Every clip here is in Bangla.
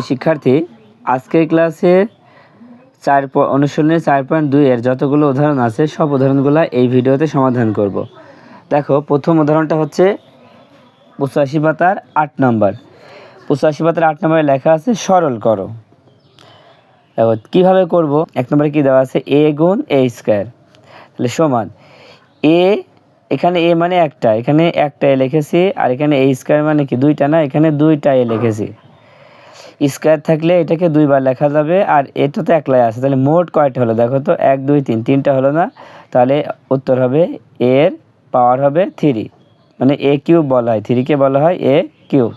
শিক্ষার্থী, আজকের ক্লাসে চার অনুশীলনের চার পয়েন্ট দুই এর যতগুলো উদাহরণ আছে, সব উদাহরণগুলো এই ভিডিওতে সমাধান করব। দেখো, প্রথম উদাহরণটা হচ্ছে পঁচাশি পাতার আট নম্বর। পঁচাশি পাতার আট নম্বরে লেখা আছে, সরল করো। দেখো, কীভাবে করব? এক নম্বরে কী দেওয়া আছে? এ গুণ এ স্কোয়ার। তাহলে সমান। এ, এখানে এ মানে একটা, এখানে একটা এ লিখেছি, আর এখানে এ স্কোয়ার মানে কি? দুইটা না, এখানে দুইটা এ লিখেছি। স্কোয়ার থাকলে এটাকে দুইবার লেখা যাবে আর এটা তো একলাই আছে, তাহলে মোট কয়টা হলো? দেখো তো, এক, দুই, তিন, তিনটা হলো না, তাহলে উত্তর হবে এর পাওয়ার হবে থ্রি মানে এ কিউব বলা হয় থ্রিকে বলা হয় এ কিউব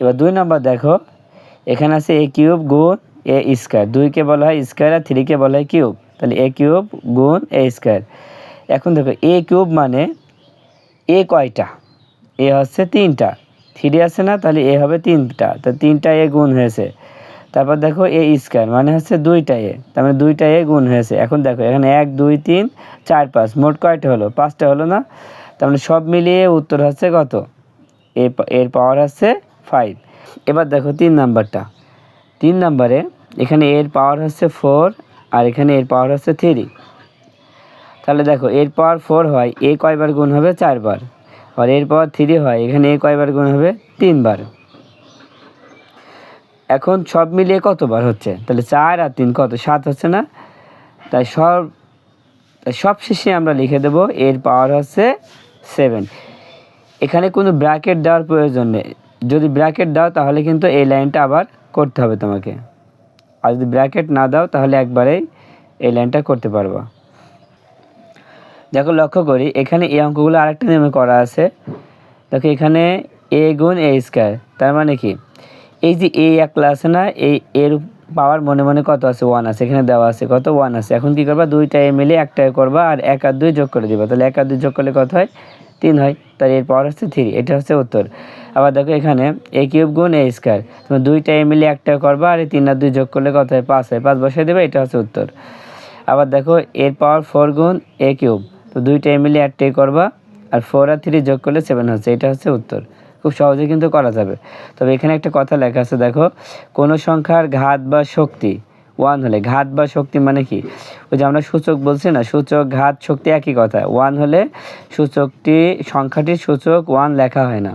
এবার দুই নম্বর দেখো, এখানে আছে এ কিউব গুণ এ স্কোয়ার দুইকে বলা হয় স্কোয়ার আর থ্রিকে বলা হয় কিউব তাহলে এ কিউব গুণ এ স্কোয়ার এখন দেখো এ কিউব মানে এ কয়টা? এ হচ্ছে তিনটা। থ্রি আছে না, তাহলে এ হবে তিনটা। তো তিনটা এ গুণ হয়েছে। তারপর দেখো এ স্কোয়ার মানে হচ্ছে দুইটা এ। তার মানে দুইটা এ গুণ হয়েছে। এখন দেখো, এখানে এক, দুই, তিন, চার, পাঁচ, মোট কয়টা হলো? পাঁচটা হলো না? তার মানে সব মিলিয়ে উত্তর হচ্ছে কত? এর পাওয়ার হচ্ছে ফাইভ এবার দেখো তিন নাম্বারটা। তিন নাম্বারে এখানে এর পাওয়ার হচ্ছে ফোর আর এখানে এর পাওয়ার হচ্ছে থ্রি তাহলে দেখো, এর পাওয়ার ফোর হয়, এ কয়বার গুণ হবে? চারবার। আর এর পাওয়ার থ্রি হয়, এখানে কয়বার গুণ হবে? তিনবার। এখন সব মিলিয়ে কতবার হচ্ছে? তাহলে চার আর তিন কত? সাত হচ্ছে না? তাই সব সব শেষে আমরা লিখে দেব, এর পাওয়ার হচ্ছে সেভেন এখানে কোনো ব্র্যাকেট দেওয়ার প্রয়োজন নেই। যদি ব্র্যাকেট দাও, তাহলে কিন্তু এই লাইনটা আবার করতে হবে তোমাকে। আর যদি ব্র্যাকেট না দাও, তাহলে একবারেই এই লাইনটা করতে পারবা। দেখো, লক্ষ্য করি, এখানে এই অঙ্কগুলো আরেকটা নিয়মে করা আছে। দেখো, এখানে এ গুণ এ স্কোয়ার তার মানে কি? এই যে এ একলা আছে না, এই এর পাওয়ার মনে মনে কত আছে? ওয়ান আছে, এখানে দেওয়া আছে কত? ওয়ান আছে। এখন কি করবা? দুইটা এ মিলে একটা করবা আর এক আর দুই যোগ করে দিবা। তাহলে এক আর দুই যোগ করলে কত হয়? তিন হয়। তার এর পাওয়ার হচ্ছে থ্রি এটা হচ্ছে উত্তর। আবার দেখো, এখানে এ কিউব গুণ এ স্কোয়ার তুমি দুইটা এ মিলে একটা করবা আর এই তিন আর দুই যোগ করলে কত হয়? পাঁচ হয়। পাঁচ বসিয়ে দেবে, এটা হচ্ছে উত্তর। আবার দেখো, এর পাওয়ার ফোর গুণ এ কিউব। তো দুইটা এ মিলে একটাই করবা আর ফোর আর থ্রি যোগ করলে সেভেন হচ্ছে, এটা হচ্ছে উত্তর। খুব সহজে কিন্তু করা যাবে। তবে এখানে একটা কথা লেখা আছে, দেখো, কোনো সংখ্যার ঘাত বা শক্তি ওয়ান হলে, ঘাত বা শক্তি মানে কি? ওই যে আমরা সূচক বলছি না, সূচক, ঘাত, শক্তি একই কথা। ওয়ান হলে সূচকটি, সংখ্যাটির সূচক ওয়ান লেখা হয় না।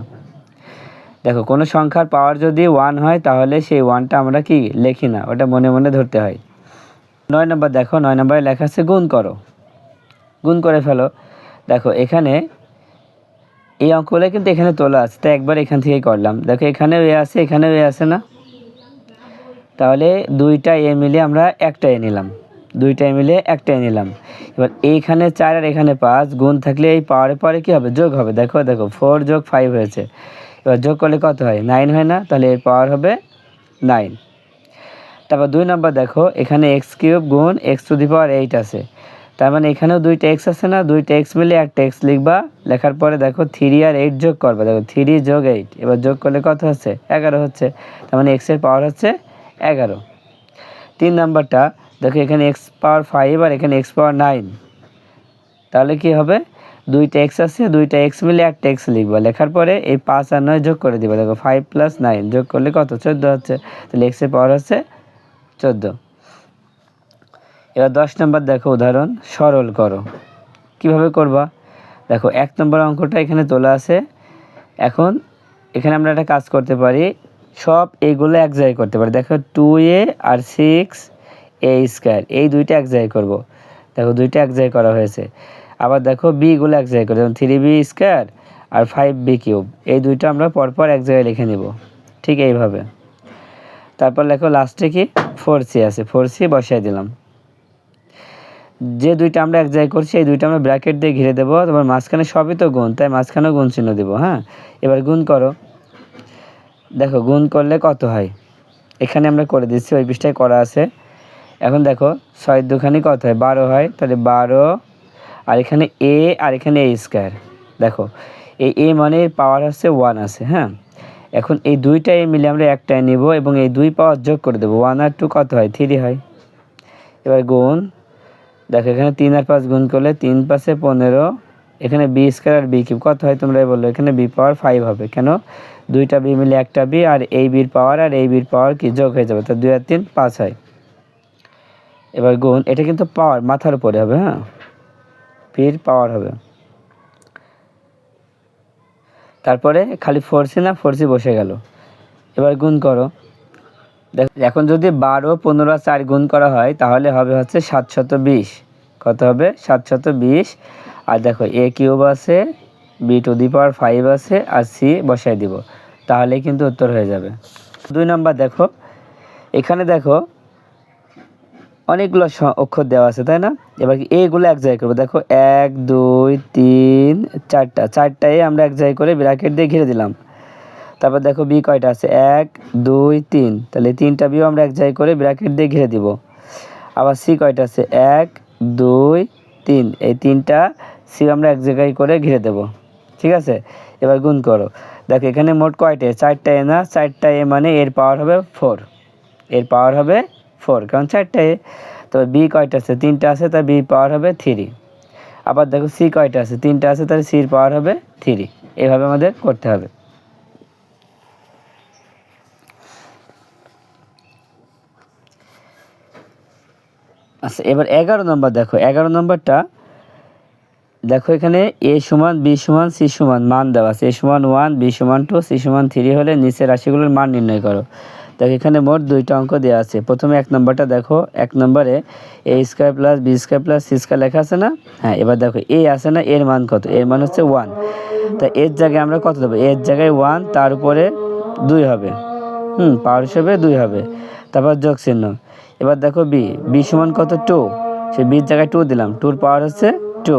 দেখো, কোনো সংখ্যার পাওয়ার যদি ওয়ান হয়, তাহলে সেই ওয়ানটা আমরা কি, লিখি না, ওটা মনে মনে ধরতে হয়। নয় নম্বর, দেখো, নয় নম্বরে লেখা আছে, গুণ করো। গুণ করে ফেলো। দেখো, এখানে এই অঙ্কগুলো কিন্তু এখানে তোলা আছে, তাই একবার এখান থেকেই করলাম। দেখো, এখানেও এ আছে, এখানেও এ আছে না? তাহলে দুইটা এ মিলে আমরা একটা এ নিলাম। দুইটা এ মিলে একটা এ নিলাম। এবার এইখানে চার আর এখানে পাঁচ, গুণ থাকলে এই পাওয়ারে পরে কী হবে? যোগ হবে। দেখো দেখো, ফোর যোগ ফাইভ হয়েছে। এবার যোগ করলে কত হয়? নাইন হয় না? তাহলে এর পাওয়ার হবে নাইন তারপর দুই নম্বর দেখো, এখানে এক্স কিউব গুণ x to the power eight আছে। তার মানে এখানেও দুইটা এক্স আছে না? দুইটা এক্স মিলে একটা এক্স লিখবা, লেখার পরে দেখো থ্রি আর এইট যোগ করবা। দেখো থ্রি যোগ এইট এবার যোগ করলে কত হচ্ছে? এগারো হচ্ছে। তার মানে এক্সের পাওয়ার হচ্ছে এগারো। তিন নাম্বারটা, দেখো এখানে এক্স পাওয়ার ফাইভ আর এখানে এক্স পাওয়ার নাইন তাহলে কি হবে? দুইটা এক্স আছে দুইটা এক্স মিলে একটা এক্স লিখবা। লেখার পরে এই পাঁচ আর নয় যোগ করে দিবা। দেখো ফাইভ প্লাস নাইন যোগ করলে কত? চোদ্দ হচ্ছে। তাহলে এক্সের পাওয়ার হচ্ছে চোদ্দ। এবার দশ নম্বর দেখো উদাহরণ, সরল করো। কীভাবে করবা? দেখো, এক নম্বর অঙ্কটা এখানে তোলা আছে। এখন এখানে আমরা একটা কাজ করতে পারি, সব এইগুলো এক জায়গায় করতে পারি। দেখো টু এ আর সিক্স এ স্কোয়ার এই দুইটা এক জায়গায় করব। দেখো, দুইটা এক জায়গায় করা হয়েছে। আবার দেখো বিগুলো এক জায়গায় করব, যেমন থ্রি বি স্কোয়ার আর ফাইভ বি কিউব এই দুইটা আমরা পরপর এক জায়গায় লিখে নিব। ঠিক এইভাবে। তারপর লেখো লাস্টে কি? ফোর সি আছে ফোর সি বসাই দিলাম। যে দুইটা আমরা এক জায়গায় করছি এই দুইটা আমরা ব্র্যাকেট দিয়ে ঘিরে দেবো। তোমার মাঝখানে সবই তো গুণ, তাই মাঝখানেও গুণ চিহ্ন দেবো হ্যাঁ? এবার গুণ করো। দেখো, গুণ করলে কত হয়? এখানে আমরা করে দিচ্ছি, ওই পৃষ্ঠায় করা আছে। এখন দেখো ছয় দুখানি কত হয়? বারো হয়, তাহলে বারো, আর এখানে এ আর এখানে এ স্কোয়ার দেখো, এই এ মানে পাওয়ার হচ্ছে ওয়ান আছে হ্যাঁ? এখন এই দুইটা এ মিলে আমরা একটাই নিব এবং এই দুই পাওয়ার যোগ করে দেবো। ওয়ান আর টু কত হয়? থ্রি হয়। এবার গুণ। দেখো, এখানে তিন আর পাঁচ গুণ করলে তিন পাঁচে পনেরো, এখানে বি স্কোয়ার আর বি কিউব কত হয় তোমরা বলল, এখানে বি পাওয়ার ফাইভ হবে। কেন? দুইটা বি মিলে একটা বি আর এই বির পাওয়ার আর এই বির পাওয়ার কি? যোগ হয়ে যাবে তো দুই আর তিন পাঁচ হয়। এবার গুণ, এটা কিন্তু পাওয়ার মাথার উপরে হবে হ্যাঁ? বির পাওয়ার হবে। তারপরে খালি ফোরসি না ফোরসি বসে গেল। এবার গুণ করো। এখন যদি বারো, পনেরো চার গুণ করা হয়, তাহলে হবে হচ্ছে সাতশত বিশ। কত হবে? সাতশত বিশ। আর দেখো, এ কিউব আছে, B to the power five আছে, আর সি বসাই দিব। তাহলে কিন্তু উত্তর হয়ে যাবে। দুই নম্বর দেখো, এখানে দেখো, অনেকগুলো অক্ষর দেওয়া আছে, তাই না? এবার এগুলো এক জায়গায় করব? দেখো, এক, দুই, তিন, চারটা। চারটায় আমরা এক জায়গায় করে ব্র্যাকেট দিয়ে ঘিরে দিলাম। তারপর দেখো বি কয়টা আছে? এক, দুই, তিন। তাহলে তিনটা বিও আমরা এক জায়গায় করে ব্র্যাকেট দিয়ে ঘিরে দিব। আবার সি কয়টা আছে? এক, দুই, তিন। এই তিনটা সি আমরা এক জায়গায় করে ঘিরে দেব। ঠিক আছে? এবার গুণ করো। দেখো এখানে মোট কয়টা? চারটা এ না? চারটা এ মানে এর পাওয়ার হবে ফোর এর পাওয়ার হবে ফোর কারণ চারটা এ তবে বি কয়টা আছে? তিনটা আছে তার বি পাওয়ার হবে থ্রি আবার দেখো সি কয়টা আছে? তিনটা আছে, তাহলে সির পাওয়ার হবে থ্রি এভাবে আমাদের করতে হবে। আচ্ছা এবার এগারো নম্বর দেখো, এগারো নম্বরটা, দেখো এখানে এ সমান, বি সমান, সি সমান মান দেওয়া আছে। এ সমান ওয়ান বি সমান টু সি সমান থ্রি হলে নিচের রাশিগুলোর মান নির্ণয় করো। দেখো এখানে মোট দুইটা অঙ্ক দেওয়া আছে। প্রথমে এক নম্বরটা দেখো, এক নম্বরে A square plus B square plus C square লেখা আছে না? হ্যাঁ এবার দেখো এ আছে না, এর মান কত? এর মান হচ্ছে ওয়ান তা এর জায়গায় আমরা কত দেবো? এর জায়গায় ওয়ান তার উপরে দুই হবে। হুম, পাওয়ার হিসেবে দুই হবে। তারপর যোগ চিহ্ন। এবার দেখো বি বি সমান কত? টু সে বির জায়গায় টু দিলাম। টুর পাওয়ার হচ্ছে টু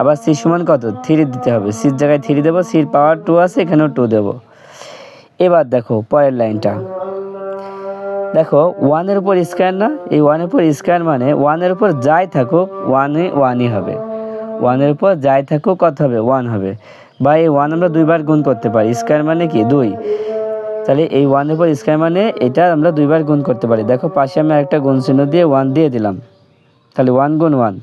আবার সি সমান কত? থ্রি দিতে হবে। সির জায়গায় থ্রি দেবো সির পাওয়ার টু আছে, এখানেও টু দেবো। এবার দেখো পরের লাইনটা। দেখো ওয়ানের উপর স্কোয়ার না, এই ওয়ানের উপর স্কোয়ার মানে ওয়ানের উপর যাই থাকুক ওয়ানে ওয়ানই হবে। ওয়ানের উপর যাই থাকুক, কত হবে? ওয়ান হবে। বা এই ওয়ান আমরা দুইবার গুণ করতে পারি। স্কোয়ার মানে কি? দুই। তাহলে এই ওয়ানের উপর স্কোয়ার মানে এটা আমরা দুইবার গুণ করতে পারি। দেখো, পাশে আমি একটা গুণ চিহ্ন দিয়ে ওয়ান দিয়ে দিলাম। তাহলে ওয়ান গুণ ওয়ান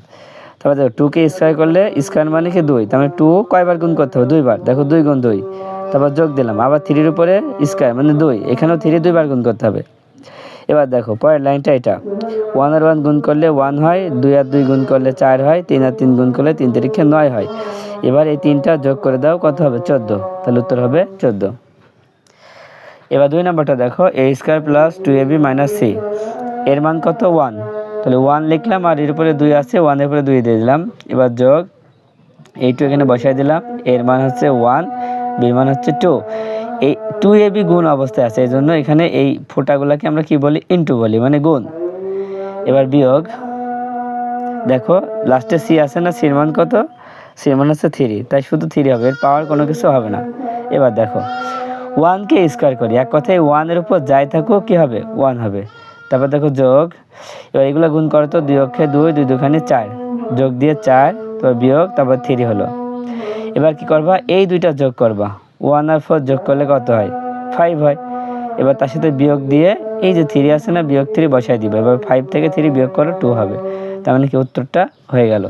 তারপর দেখো টুকে স্কোয়ার করলে স্কোয়ার মানে কি দুই? তার মানে টু কয়বার গুণ করতে হবে? দুইবার। দেখো, দুই গুণ দুই। তারপর যোগ দিলাম। আবার থ্রির উপরে স্কোয়ার মানে দুই। এখানেও থ্রি দুইবার গুণ করতে হবে। এবার দেখো, পরের লাইনটা এটা। ওয়ান আর ওয়ান গুণ করলে ওয়ান হয়, দুই আর দুই গুণ করলে চার হয়, তিন আর তিন গুণ করলে তিন তারিখে নয় হয়। এবার এই তিনটা যোগ করে দাও, কত হবে? চোদ্দ। তাহলে উত্তর হবে চোদ্দ। এবার দুই নম্বরটা দেখো A square plus two A B minus C এর মান কত? ওয়ান তাহলে ওয়ান লিখলাম আর এর উপরে দুই আছে ওয়ানের উপরে দুই দিয়ে দিলাম। এবার যোগ এই টু এখানে বসাই দিলাম। এর মান হচ্ছে ওয়ান বির মান হচ্ছে টু এই টু এ বি গুণ অবস্থায় আছে এই জন্য এখানে এই ফোটাগুলোকে আমরা কি বলি? ইন্টু বলি মানে গুণ। এবার বিয়োগ, দেখো লাস্টে সি আছে না সির মান কত? সির মান হচ্ছে থ্রি তাই শুধু থ্রি হবে, এর পাওয়ার কোনো কিছু হবে না। এবার দেখো ওয়ানকে স্কোয়ার করি। এক কথায় ওয়ানের উপর যাই থাকুক, কী হবে? ওয়ান হবে। তারপর দেখো যোগ। এবার এগুলো গুণ করো তো, দুই অক্ষে দুই দুই দুখানে চার। যোগ দিয়ে চার, তারপর বিয়োগ, তারপর থ্রি হলো। এবার কি করবা? এই দুইটা যোগ করবা। ওয়ান আর ফোর যোগ করলে কত হয়? ফাইভ হয়। এবার তার সাথে বিয়োগ দিয়ে এই যে থ্রি আছে না, বিয়োগ থ্রি বসাই দিবে। এবার ফাইভ থেকে থ্রি বিয়োগ করো টু হবে। তার মানে কি উত্তরটা হয়ে গেল।